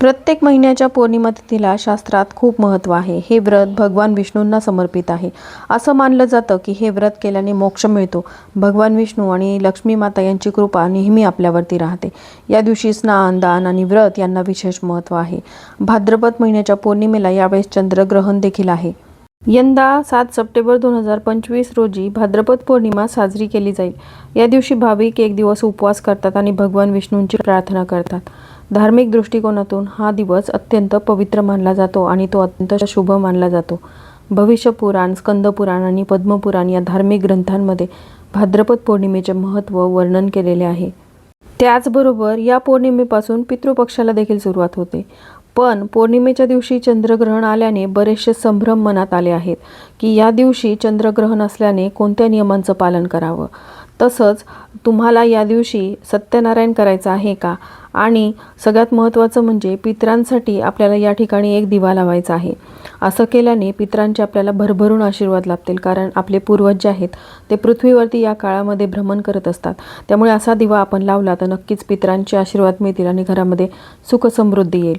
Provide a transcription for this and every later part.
प्रत्येक महिन्याच्या पौर्णिमा तिथीला शास्त्रात खूप महत्त्व आहे. हे व्रत भगवान विष्णूंना समर्पित आहे. असं मानलं जातं की हे व्रत केल्याने मोक्ष मिळतो. भगवान विष्णू आणि लक्ष्मी माता यांची कृपा नेहमी आपल्यावरती राहते. या दिवशी स्नान दान आणि व्रत यांना विशेष महत्त्व आहे. भाद्रपद महिन्याच्या पौर्णिमेला यावेळेस चंद्रग्रहण देखील आहे. यंदा सात सप्टेंबर दोन हजार पंचवीस रोजी भाद्रपद पौर्णिमा साजरी केली जाईल. या दिवशी भाविक एक दिवस उपवास करतात आणि भगवान विष्णूंची प्रार्थना करतात. धार्मिक दृष्टिकोनातून हा दिवस अत्यंत पवित्र मानला जातो आणि तो अत्यंत शुभ मानला जातो. भविष्यपुराण स्कंदपुराण आणि पद्मपुराण या धार्मिक ग्रंथांमध्ये भाद्रपद पौर्णिमेचे महत्त्व वर्णन केलेले आहे. त्याचबरोबर या पौर्णिमेपासून पितृपक्षाला देखील सुरुवात होते. पण पौर्णिमेच्या दिवशी चंद्रग्रहण आल्याने बरेचसे संभ्रम मनात आले आहेत की या दिवशी चंद्रग्रहण असल्याने कोणत्या नियमांचं पालन करावं? तसंच तुम्हाला या दिवशी सत्यनारायण करायचं आहे का? आणि सगळ्यात महत्त्वाचं म्हणजे पितरांसाठी आपल्याला या ठिकाणी एक दिवा लावायचा आहे. असं केल्याने पितरांचे आपल्याला भरभरून आशीर्वाद लाभतील कारण आपले पूर्वज जे आहेत ते पृथ्वीवरती या काळामध्ये भ्रमण करत असतात. त्यामुळे असा दिवा आपण लावला तर नक्कीच पितरांचे आशीर्वाद मिळतील आणि घरामध्ये सुख समृद्धी येईल.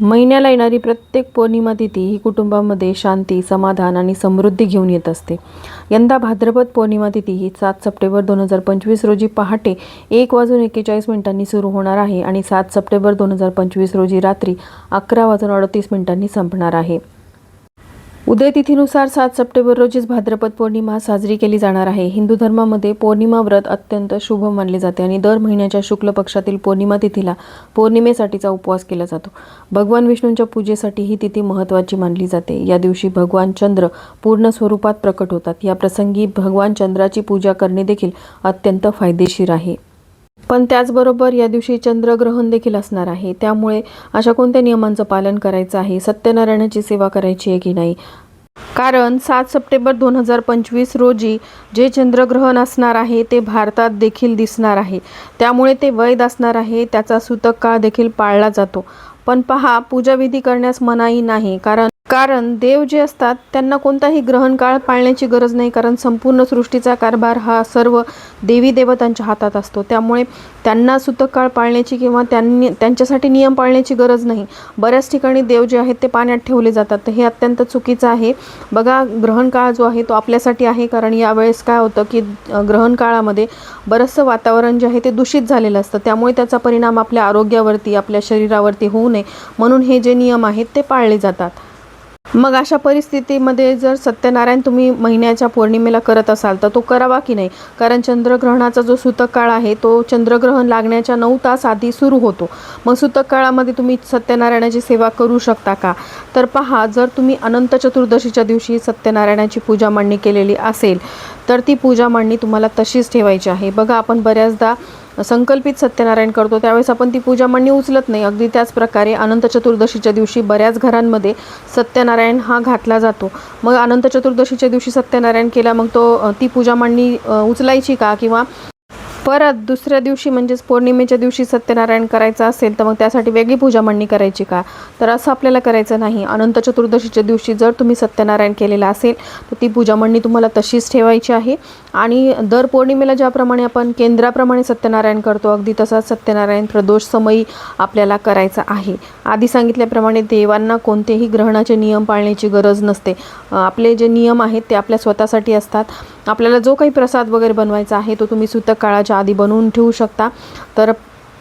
महिन्याला येणारी प्रत्येक पौर्णिमा तिथी ही कुटुंबामध्ये शांती समाधान आणि समृद्धी घेऊन येत असते. यंदा भाद्रपद पौर्णिमा तिथी ही सात सप्टेंबर दोन हजार पंचवीस रोजी पहाटे एक वाजून एक्केचाळीस मिनिटांनी सुरू होणार आहे आणि सात सप्टेंबर दोन हजार पंचवीस रोजी रात्री अकरा वाजून अडतीस मिनिटांनी संपणार आहे. उदय तिथीनुसार सात सप्टेंबर रोजीच भाद्रपद पौर्णिमा साजरी केली जाणार आहे. हिंदू धर्मामध्ये पौर्णिमा व्रत अत्यंत शुभ मानले जाते आणि दर महिन्याच्या शुक्ल पक्षातील पौर्णिमा तिथीला पौर्णिमेसाठीचा उपवास केला जातो. भगवान विष्णूंच्या पूजेसाठी ही तिथी महत्त्वाची मानली जाते. या दिवशी भगवान चंद्र पूर्ण स्वरूपात प्रकट होतात. या प्रसंगी भगवान चंद्राची पूजा करणे देखील अत्यंत फायदेशीर आहे. पण त्याचबरोबर या दिवशी चंद्रग्रहण देखील असणार आहे. त्यामुळे अशा कोणत्या नियमांचं पालन करायचं आहे? सत्यनारायणाची सेवा करायची आहे की नाही? कारण सात सप्टेंबर दोन हजार पंचवीस रोजी जे चंद्रग्रहण असणार आहे ते भारतात देखील दिसणार आहे. त्यामुळे ते वैध असणार आहे त्याचा सूतक काळ देखील पाळला जातो. पण पहा पूजाविधी करण्यास मनाई नाही कारण कारण देव जे असतात त्यांना कोणताही ग्रहण काळ पाळण्याची गरज नाही कारण संपूर्ण सृष्टीचा कारभार हा सर्व देवी देवतांच्या हातात असतो. त्यामुळे त्यांना सुतककाळ पाळण्याची किंवा त्यांनी त्यांच्यासाठी नियम पाळण्याची गरज नाही. बऱ्याच ठिकाणी देव जे आहेत ते पाण्यात ठेवले जातात. तर हे अत्यंत चुकीचं आहे. बघा ग्रहण काळ जो आहे तो आपल्यासाठी आहे कारण यावेळेस काय होतं की ग्रहणकाळामध्ये ग्रहण काळामध्ये बरंचसं वातावरण जे आहे ते दूषित झालेलं असतं. त्यामुळे त्याचा परिणाम आपल्या आरोग्यावरती आपल्या शरीरावरती होऊ नये. म्हणून हे जे नियम आहेत ते पाळले जातात. मग अशा परिस्थितीमध्ये जर सत्यनारायण तुम्ही महिन्याच्या पौर्णिमेला करत असाल तर तो करावा की नाही? कारण चंद्रग्रहणाचा जो सूतक काळ आहे तो चंद्रग्रहण लागण्याच्या नऊ तास आधी सुरू होतो. मग सूतक काळामध्ये तुम्ही सत्यनारायणाची सेवा करू शकता का? तर पहा जर तुम्ही अनंत चतुर्दशीच्या दिवशी सत्यनारायणाची पूजा मांडणी केलेली असेल तर ती पूजा मांडणी तुम्हाला तशीच ठेवायची आहे. बघा आपण बऱ्याचदा संकल्पित सत्यनारायण करतो. त्यावेळेस आपण ती पूजा मांडणी उचलत नाही. अगदी त्याच प्रकारे अनंत चतुर्दशीच्या दिवशी बऱ्याच घरांमध्ये सत्यनारायण हा घातला जातो. मग अनंत चतुर्दशीच्या दिवशी सत्यनारायण केला मग तो ती पूजा मांडणी उचलायची का? किंवा परत दुसऱ्या दिवशी म्हणजेच पौर्णिमेच्या दिवशी सत्यनारायण करायचं असेल तर मग त्यासाठी वेगळी पूजा मांडणी करायची का? तर असं आपल्याला करायचं नाही. अनंत चतुर्दशीच्या दिवशी जर तुम्ही सत्यनारायण केलेला असेल तर ती पूजा मांडणी तुम्हाला तशीच ठेवायची आहे. आणि दर पौर्णिमेला ज्याप्रमाणे आपण केंद्राप्रमाणे सत्यनारायण करतो अगदी तसाच सत्यनारायण प्रदोष समयी आपल्याला करायचा आहे. आधी सांगितल्याप्रमाणे देवांना कोणतेही ग्रहणाचे नियम पाळण्याची गरज नसते. आपले जे नियम आहेत ते आपल्या स्वतःसाठी असतात. आपल्याला जो काही प्रसाद वगैरे बनवायचा आहे तो तुम्ही सुतक काळाच्या आधी बनवून ठेवू शकता. तर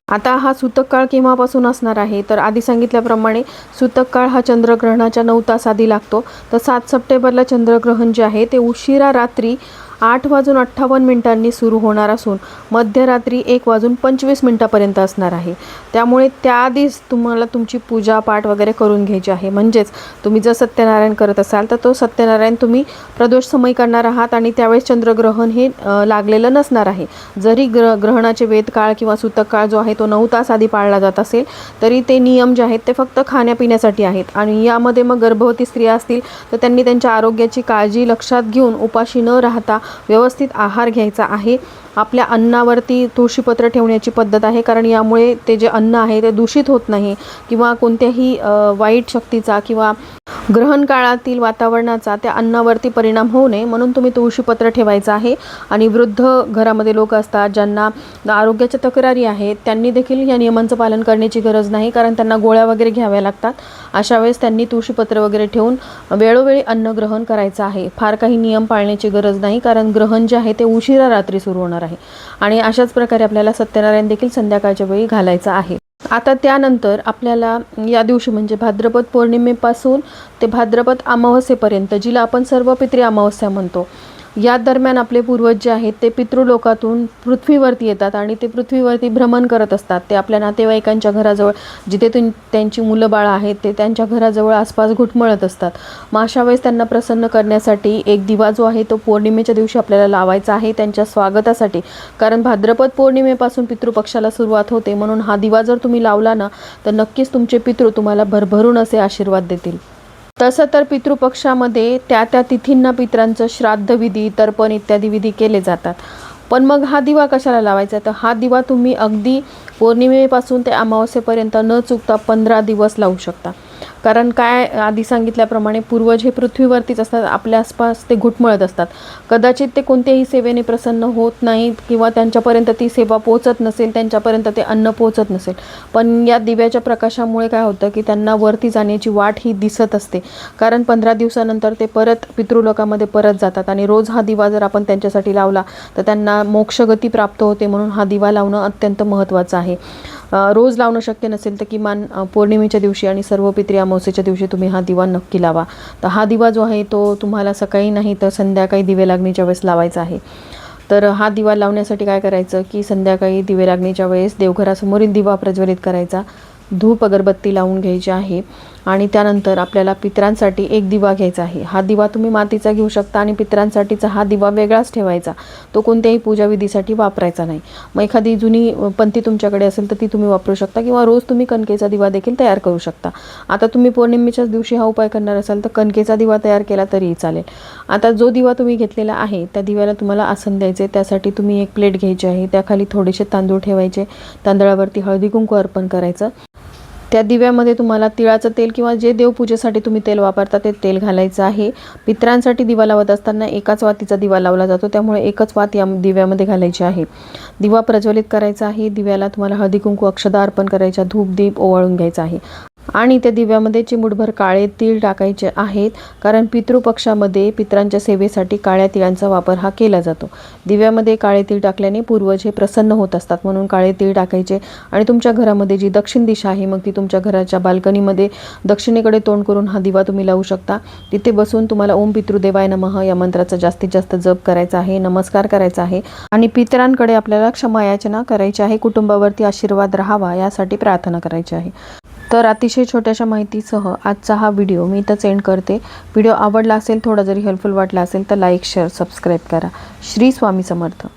आता हा सुतक काळ केव्हापासून असणार आहे? तर आधी सांगितल्याप्रमाणे सुतक काळ हा चंद्रग्रहणाच्या नऊ तास आधी लागतो. तर सात सप्टेंबरला चंद्रग्रहण जे आहे ते उशिरा रात्री आठ वाजून अठ्ठावन्न मिनिटांनी सुरू होणार असून मध्यरात्री एक वाजून पंचवीस मिनिटापर्यंत असणार आहे. त्यामुळे त्याआधीच तुम्हाला तुमची पूजा पाठ वगैरे करून घ्यायची आहे. म्हणजेच तुम्ही जर सत्यनारायण करत असाल तर तो सत्यनारायण तुम्ही प्रदोष समय करणार आहात आणि त्यावेळेस चंद्रग्रहण हे लागलेलं नसणार आहे. जरी ग्र ग्रहणाचे वेदकाळ किंवा सूतक काळ जो आहे तो नऊ तास आधी पाळला जात असेल तरी ते नियम जे आहेत ते फक्त खाण्यापिण्यासाठी आहेत. आणि यामध्ये मग गर्भवती स्त्रिया असतील तर त्यांनी त्यांच्या आरोग्याची काळजी लक्षात घेऊन उपाशी न राहता व्यवस्थित आहार घ्यायचा आहे. आपल्या अन्नावरती तुळशीपत्र ठेवण्याची पद्धत आहे कारण यामुळे ते जे अन्न आहे ते दूषित होत नाही किंवा कोणत्याही वाईट शक्तीचा किंवा ग्रहण काळातील वातावरणाचा त्या अन्नावरती परिणाम होऊ नये म्हणून तुम्ही तुळशीपत्र ठेवायचं आहे. आणि वृद्ध घरामध्ये लोक असतात ज्यांना आरोग्याच्या तक्रारी आहेत त्यांनी देखील या नियमांचं पालन करण्याची गरज नाही कारण त्यांना गोळ्या वगैरे घ्याव्या लागतात. अशा वेळेस त्यांनी तुळशीपत्र वगैरे ठेवून वेळोवेळी अन्न ग्रहण करायचं आहे. फार काही नियम पाळण्याची गरज नाही कारण ग्रहण जे आहे ते उशिरा रात्री सुरू होणार आहे. आणि अशाच प्रकारे आपल्याला सत्यनारायण देखील संध्याकाळच्या वेळी घालायचं आहे. आता त्यानंतर आपल्याला या दिवशी म्हणजे भाद्रपद पौर्णिमेपासून ते भाद्रपद अमावस्येपर्यंत जिला आपण सर्व पित्री अमावस्या म्हणतो या दरम्यान आपले पूर्वज जे आहेत ते पितृलोकातून पृथ्वीवरती येतात आणि ते पृथ्वीवरती भ्रमण करत असतात. ते आपल्या नातेवाईकांच्या घराजवळ जिथे तुम त्यांची मुलं बाळं आहेत ते त्यांच्या घराजवळ आसपास घुटमळत असतात. मग अशा वेळेस त्यांना प्रसन्न करण्यासाठी एक दिवा जो आहे तो पौर्णिमेच्या दिवशी आपल्याला लावायचा आहे त्यांच्या स्वागतासाठी. कारण भाद्रपद पौर्णिमेपासून पितृपक्षाला सुरुवात होते. म्हणून हा दिवा जर तुम्ही लावला ना तर नक्कीच तुमचे पितृ तुम्हाला भरभरून असे आशीर्वाद देतील. तसं तर पितृपक्षामध्ये त्या त्या तिथींना पित्रांचं श्राद्ध विधी तर्पण इत्यादी विधी केले जातात. पण मग हा दिवा कशाला लावायचा? तर हा दिवा तुम्ही अगदी पौर्णिमेपासून ते अमावस्येपर्यंत न चुकता पंधरा दिवस लावू शकता. कारण काय आधी सांगितल्याप्रमाणे पूर्वज हे पृथ्वीवरतीच असतात आपल्या आसपास ते घुटमळत असतात. कदाचित ते कोणत्याही सेवेने प्रसन्न होत नाहीत किंवा त्यांच्यापर्यंत ती सेवा पोचत नसेल त्यांच्यापर्यंत ते अन्न पोचत नसेल. पण या दिव्याच्या प्रकाशामुळे काय होतं की त्यांना वरती जाण्याची वाट ही दिसत असते. कारण पंधरा दिवसानंतर ते परत पितृलोकामध्ये परत जातात आणि रोज हा दिवा जर आपण त्यांच्यासाठी लावला तर त्यांना मोक्षगती प्राप्त होते म्हणून हा दिवा लावणं अत्यंत महत्त्वाचं आहे. रोज लावणं शक्य नसेल तर किमान पौर्णिमेच्या दिवशी आणि सर्व पित्री अमावस्येच्या दिवशी तुम्ही हा दिवा नक्की लावा. तर हा दिवा जो आहे तो तुम्हाला सकाळी नाही तर संध्याकाळी दिवे लागणीच्या वेळेस लावायचा आहे. तर हा दिवा लावण्यासाठी काय करायचं की संध्याकाळी दिवे लागणीच्या वेळेस देवघरासमोरील दिवा प्रज्वलित करायचा. धूप अगरबत्ती लावून घ्यायची आहे. आणि त्यानंतर आपल्याला पितरांसाठी एक दिवा घ्यायचा आहे. हा दिवा तुम्ही मातीचा घेऊ शकता आणि पितरांसाठीचा हा दिवा वेगळाच ठेवायचा. तो कोणत्याही पूजाविधीसाठी वापरायचा नाही. मग एखादी जुनी पंथी तुमच्याकडे असेल तर ती तुम्ही वापरू शकता किंवा रोज तुम्ही कणकेचा दिवा देखील तयार करू शकता. आता तुम्ही पौर्णिमेच्याच दिवशी हा उपाय करणार असाल तर कणकेचा दिवा तयार केला तरीही चालेल. आता जो दिवा तुम्ही घेतलेला आहे त्या दिव्याला तुम्हाला आसन द्यायचे त्यासाठी तुम्ही एक प्लेट घ्यायची आहे. त्याखाली थोडेसे तांदूळ ठेवायचे. तांदळावरती हळदी कुंकू अर्पण करायचं. त्या दिव्यामध्ये तुम्हाला तिळाचं तेल किंवा जे देवपूजेसाठी तुम्ही तेल वापरता ते तेल घालायचं आहे. पित्रांसाठी दिवा लावत असताना एकाच वातीचा दिवा लावला जातो त्यामुळे एकच वात या दिव्यामध्ये घालायची आहे. दिवा प्रज्वलित करायचा आहे दिव्याला तुम्हाला हळदी कुंकू अक्षदा अर्पण करायच्या धूप दीप ओवाळून घ्यायचा आहे. आणि त्या दिव्यामध्ये चिमुटभर काळे तीळ टाकायचे आहेत कारण पितृपक्षामध्ये पित्रांच्या सेवेसाठी काळ्या तिळांचा वापर हा केला जातो. दिव्यामध्ये काळे तीळ टाकल्याने पूर्वज हे प्रसन्न होत असतात म्हणून काळे तीळ टाकायचे आणि तुमच्या घरामध्ये जी दक्षिण दिशा आहे मग ती तुमच्या घराच्या बाल्कनीमध्ये दक्षिणेकडे तोंड करून हा दिवा तुम्ही लावू शकता. तिथे बसून तुम्हाला ओम पितृदेवाय नमः या मंत्राचा जास्तीत जास्त जप करायचा आहे नमस्कार करायचा आहे आणि पितरांकडे आपल्याला क्षमायाचना करायची आहे कुटुंबावरती आशीर्वाद राहावा यासाठी प्रार्थना करायची आहे. तर अतिशय छोट्याशा माहितीसह आजचा हा व्हिडिओ मी इथंच एंड करते. व्हिडिओ आवडला असेल थोडा जरी हेल्पफुल वाटला असेल तर लाईक शेअर सबस्क्राईब करा. श्री स्वामी समर्थ.